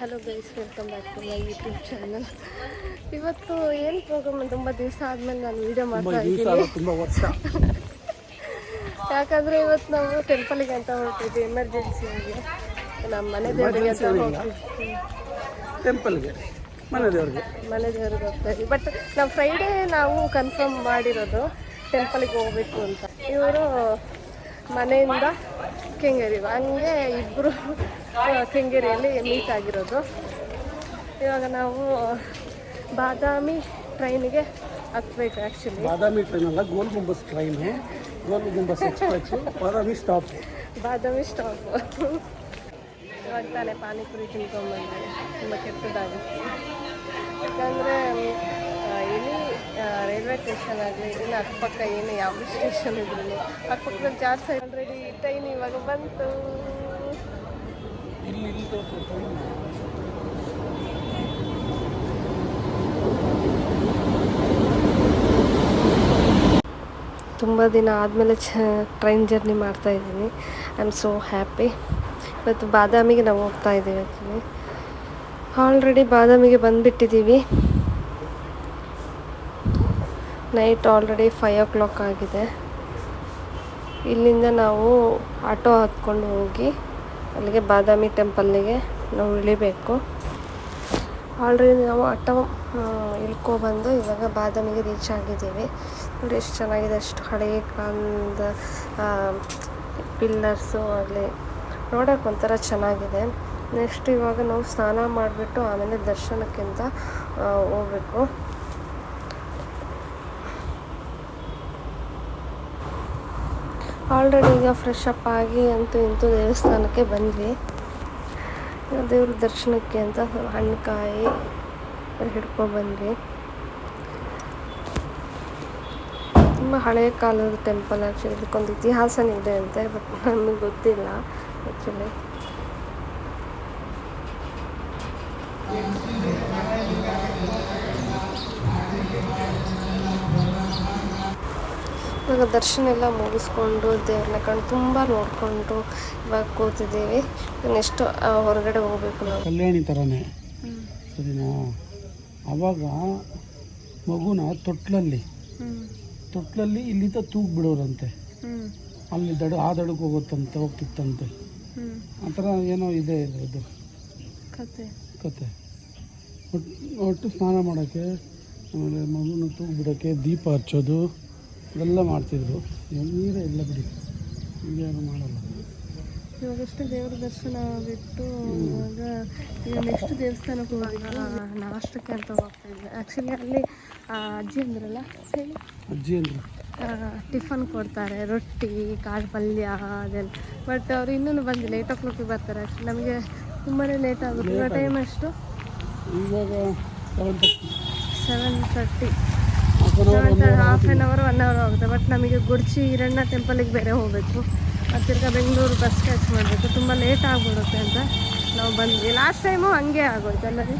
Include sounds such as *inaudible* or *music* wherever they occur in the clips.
Hello guys welcome back to my YouTube channel ಇವತ್ತು ಏನು program ತುಂಬ ದಿವಸ ಆದಮೇಲೆ ನಾನು ವೀಡಿಯೋ ಮಾಡ್ತಾ ಇದ್ದೀನಿ. *laughs* ಯಾಕಂದರೆ ಇವತ್ತು ನಾವು ಟೆಂಪಲಿಗೆ ಅಂತ ಹೊರಟಿದ್ವಿ ಎಮರ್ಜೆನ್ಸಿಯಾಗಿ ನಮ್ಮ ಮನೆ ದೇವರಿಗೆ ಅಂತ ಹೋಗ್ತಿದ್ವಿ ಟೆಂಪಲ್ಗೆ ಮನೆ ದೇವರಿಗೆ. ಮನೆ ದೇವರಿಗೆ ಹೋಗ್ತಾ ಇದ್ವಿ. ಬಟ್ ನಾವು ಫ್ರೈಡೇ ನಾವು ಕನ್ಫರ್ಮ್ ಮಾಡಿರೋದು ಟೆಂಪಲಿಗೆ ಹೋಗ್ಬೇಕು ಅಂತ. ಇವರು ಮನೆಯಿಂದ ಕೆಂಗೇರಿ ಹಂಗೆ ಇಬ್ಬರು ಕೆಂಗೇರಿಯಲ್ಲಿ ಮೀಟ್ ಆಗಿರೋದು. ಇವಾಗ ನಾವು ಬಾದಾಮಿ ಟ್ರೈನಿಗೆ ಹತ್ಬೇಕು ಆ್ಯಕ್ಚುಲಿ ಬಾದಾಮಿ ಟ್ರೈನ್ ಅಲ್ಲ Gol Gumbaz train Gol Gumbaz express Badami stop Badami stop ಇವಾಗ ತಾನೇ ಪಾನಿಪುರಿ ತಿನ್ಕೊಂಡ್ಬಂದೆ ತುಂಬ ಕೆಟ್ಟದಾಗುತ್ತೆ. ಯಾಕಂದರೆ ಇಲ್ಲಿ ರೈಲ್ವೆ ಸ್ಟೇಷನ್ ಆಗಲಿ ಇಲ್ಲ ಅಕ್ಕಪಕ್ಕ ಏನು ಯಾವ ಸ್ಟೇಷನ್ ಇದ್ರು ಅಕ್ಕಪಕ್ಕದಲ್ಲಿ ಚಾರ್ಜ್ ಆಲ್ರೆಡಿ ಟ್ರೈನ್ ಇವಾಗ ಬಂತು. ತುಂಬ ದಿನ ಆದಮೇಲೆ ಚ ಟ್ರೈನ್ ಜರ್ನಿ ಮಾಡ್ತಾ ಇದ್ದೀನಿ. ಐ ಆಮ್ ಸೋ ಹ್ಯಾಪಿ ಇವತ್ತು ಬಾದಾಮಿಗೆ ನಾವು ಹೋಗ್ತಾ ಇದ್ದೀವಿ ಆ್ಯಕ್ಚುಲಿ ಆಲ್ರೆಡಿ ಬಾದಾಮಿಗೆ ಬಂದುಬಿಟ್ಟಿದ್ದೀವಿ. Night already five o'clock ಆಗಿದೆ. ಇಲ್ಲಿಂದ ನಾವು ಆಟೋ ಹತ್ಕೊಂಡು ಹೋಗಿ ಅಲ್ಲಿಗೆ ಬಾದಾಮಿ ಟೆಂಪಲ್ಲಿಗೆ ನಾವು ಇಳಿಬೇಕು. ಆಲ್ರೆಡಿ ನಾವು ಆಟೋ ಇಳ್ಕೊಬಂದು ಇವಾಗ ಬಾದಾಮಿಗೆ ರೀಚ್ ಆಗಿದ್ದೀವಿ. ನೋಡಿ ಎಷ್ಟು ಚೆನ್ನಾಗಿದೆ, ಅಷ್ಟು ಹಳೆಯ ಕಾಲದ ಪಿಲ್ಲರ್ಸು ಅಲ್ಲಿ ನೋಡೋಕೆ ಒಂಥರ ಚೆನ್ನಾಗಿದೆ. ನೆಕ್ಸ್ಟ್ ಇವಾಗ ನಾವು ಸ್ನಾನ ಮಾಡಿಬಿಟ್ಟು ಆಮೇಲೆ ದರ್ಶನಕ್ಕಿಂತ ಹೋಗ್ಬೇಕು. ಆಲ್ರೆಡಿ ಈಗ ಫ್ರೆಶ್ ಅಪ್ ಆಗಿ ಅಂತೂ ಇಂತೂ ದೇವಸ್ಥಾನಕ್ಕೆ ಬಂದ್ವಿ. ದೇವ್ರ ದರ್ಶನಕ್ಕೆ ಅಂತ ಹಣ್ಣು ಕಾಯಿ ಹಿಡ್ಕೊಂಡು ಬಂದ್ವಿ. ತುಂಬ ಹಳೆಯ ಕಾಲದ ಟೆಂಪಲ್ ಆ್ಯಕ್ಚುಲಿ ಇದಕ್ಕೊಂದು ಇತಿಹಾಸನೇ ಇದೆ ಅಂತೆ ಬಟ್ ನಮಗೆ ಗೊತ್ತಿಲ್ಲ ಆ್ಯಕ್ಚುಲಿ ಇವಾಗ ದರ್ಶನ ಎಲ್ಲ ಮುಗಿಸ್ಕೊಂಡು ದೇವ್ರನ್ನ ಕಣ್ಣು ತುಂಬ ನೋಡಿಕೊಂಡು ಇವಾಗ ಕೂತಿದ್ದೀವಿ. ನೆಕ್ಸ್ಟ್ ಹೊರಗಡೆ ಹೋಗ್ಬೇಕು ನಾವು. ಕಲ್ಯಾಣಿ ಥರನೇ ಸರಿನಾ? ಆವಾಗ ಮಗುನ ತೊಟ್ಲಲ್ಲಿ ತೊಟ್ಲಲ್ಲಿ ಇಲ್ಲಿಂದ ತೂಗ್ ಬಿಡೋರಂತೆ. ಅಲ್ಲಿ ದಡ ಆ ದಡಕ್ಕೆ ಹೋಗುತ್ತಂತೆ ಹೋಗ್ತಿತ್ತಂತೆ. ಆ ಥರ ಏನೋ ಇದೆ ಇದು ಕತೆ. ಕತೆ. ಒಟ್ಟು ಒಟ್ಟು ಸ್ನಾನ ಮಾಡೋಕ್ಕೆ ಆಮೇಲೆ ಮಗುನ ತೂಗ್ ಬಿಡೋಕ್ಕೆ ದೀಪ ಹಚ್ಚೋದು. ಇವೆಲ್ಲ ಮಾಡ್ತಿದ್ರು. ನೀರೇ ಇಲ್ಲ ಬಿಡಿ. ಈಗ ಮಾಡಲ್ಲ. ಇವಾಗಷ್ಟೇ ದೇವ್ರ ದರ್ಶನ ಬಿಟ್ಟು ಇವಾಗ ಈಗ ನೆಕ್ಸ್ಟ್ ದೇವಸ್ಥಾನಕ್ಕೆ ಹೋಗಿ ನಾಷ್ಟಕ್ಕೆ ಅಂತ ಹೋಗ್ತಾ ಇದ್ದೆ. ಆ್ಯಕ್ಚುಲಿ ಅಲ್ಲಿ ಅಜ್ಜಿ ಅಂದ್ರಲ್ಲ? ಹೇಳಿ. ಅಜ್ಜಿ ಅಂದರು. ಟಿಫನ್ ಕೊಡ್ತಾರೆ ರೊಟ್ಟಿ ಕಾಳು ಪಲ್ಯ ಅದೆಲ್ಲ. ಬಟ್ ಅವ್ರು ಇನ್ನೂ ಬಂದು ಏಟ್ ಓ ಕ್ಲಾಕಿಗೆ ಬರ್ತಾರೆ. ಆ್ಯಕ್ಚುಲಿ ನಮಗೆ ತುಂಬಾ ಲೇಟ್ ಆಗುತ್ತೆ. ಟೈಮ್ ಎಷ್ಟು? ಇವಾಗ seven thirty thirty half an hour one hour ಆಗುತ್ತೆ. ಬಟ್ ನಮಗೆ ಗುಡ್ಚಿ ಈರಣ್ಣ ಟೆಂಪಲಿಗೆ ಬೇರೆ ಹೋಗಬೇಕು. ಮತ್ತು ತಿರ್ಗಾ ಬೆಂಗಳೂರು ಬಸ್ ಕ್ಯಾಚ್ ಮಾಡಬೇಕು. ತುಂಬ ಲೇಟ್ ಆಗಿಬಿಡುತ್ತೆ ಅಂತ ನಾವು ಬಂದ್ವಿ. ಲಾಸ್ಟ್ ಟೈಮು ಹಂಗೆ ಆಗೋಯ್ತು ಅಲ್ಲರಿ.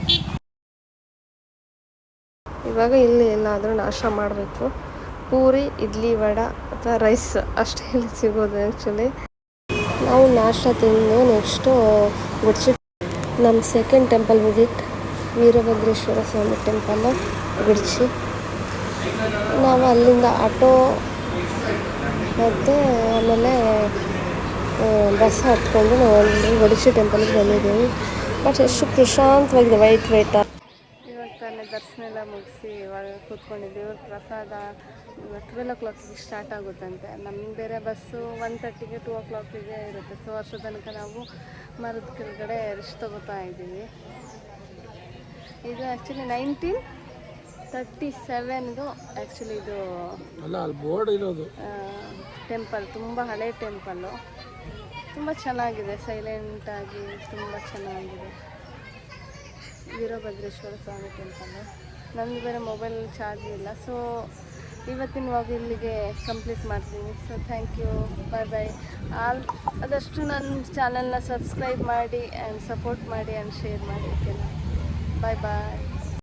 ಇವಾಗ ಇಲ್ಲಿ ಎಲ್ಲಾದರೂ ನಾಶ ಮಾಡಬೇಕು. ಪೂರಿ ಇಡ್ಲಿ ವಡ ಅಥವಾ ರೈಸ್ ಅಷ್ಟೇ ಇಲ್ಲಿ ಸಿಗೋದು ಆ್ಯಕ್ಚುಲಿ ನಾವು ನಾಷ್ಟ ತಿಂದು ನೆಕ್ಸ್ಟು ಗುಡ್ಚಿ ನಮ್ಮ second temple visit Veerabhadreshwara Swami temple Gudchi ನಾವು ಅಲ್ಲಿಂದ ಆಟೋ ಮತ್ತು ಆಮೇಲೆ ಬಸ್ ಹತ್ಕೊಂಡು ನಾವು ಅಲ್ಲಿ ಒಡಿಶಿ ಟೆಂಪಲ್ಗೆ ಬಂದಿದ್ದೀವಿ. ಬಟ್ ಎಷ್ಟು ಪ್ರಶಾಂತವಾಗಿದೆ ವೈಟ್ ವೈಟ ಇವಾಗ ತಾನೇ ದರ್ಶನ ಎಲ್ಲ ಮುಗಿಸಿ ಇವಾಗ ಕೂತ್ಕೊಂಡಿದ್ದೀವಿ. ಪ್ರಸಾದ ಟ್ವೆಲ್ ಓ ಕ್ಲಾಕಿಗೆ ಸ್ಟಾರ್ಟ್ ಆಗುತ್ತಂತೆ. ನಮ್ಮ ಬೇರೆ ಬಸ್ಸು ಒನ್ ತರ್ಟಿಗೆ ಟೂ ಓ ಕ್ಲಾಕಿಗೆ ಇರುತ್ತೆ. ಸೊ ವರ್ಷದ ತನಕ ನಾವು ಮರದ ಕೆಳಗಡೆ ರಿಶ್ ತಗೋತಾ ಇದ್ದೀವಿ. ಇದು ಆ್ಯಕ್ಚುಲಿ ನೈನ್ಟೀನ್ ತರ್ಟಿ ಸೆವೆನ್ದು ಆ್ಯಕ್ಚುಲಿ ಇದು ಅಲ್ಲ ಅಲ್ಲಿ ಬೋರ್ಡ್ ಇರೋದು. ಟೆಂಪಲ್ ತುಂಬ ಹಳೆ ಟೆಂಪಲ್ಲು ತುಂಬ ಚೆನ್ನಾಗಿದೆ ಸೈಲೆಂಟಾಗಿ ತುಂಬ ಚೆನ್ನಾಗಿದೆ. ವೀರಭದ್ರೇಶ್ವರ ಸ್ವಾಮಿ ಟೆಂಪಲ್ಲು ನಂದು ಬೇರೆ ಮೊಬೈಲ್ ಚಾರ್ಜ್ ಇಲ್ಲ ಸೊ ಇವತ್ತಿನ ವಾಗ ಇಲ್ಲಿಗೆ ಕಂಪ್ಲೀಟ್ ಮಾಡ್ತೀನಿ. So thank you bye bye all ಆದಷ್ಟು ನನ್ನ ಚಾನಲ್ನ ಸಬ್ಸ್ಕ್ರೈಬ್ ಮಾಡಿ ಆ್ಯಂಡ್ ಸಪೋರ್ಟ್ ಮಾಡಿ ಆ್ಯಂಡ್ ಶೇರ್ ಮಾಡಿ ಓಕೆನಾ ಬಾಯ್ ಬಾಯ್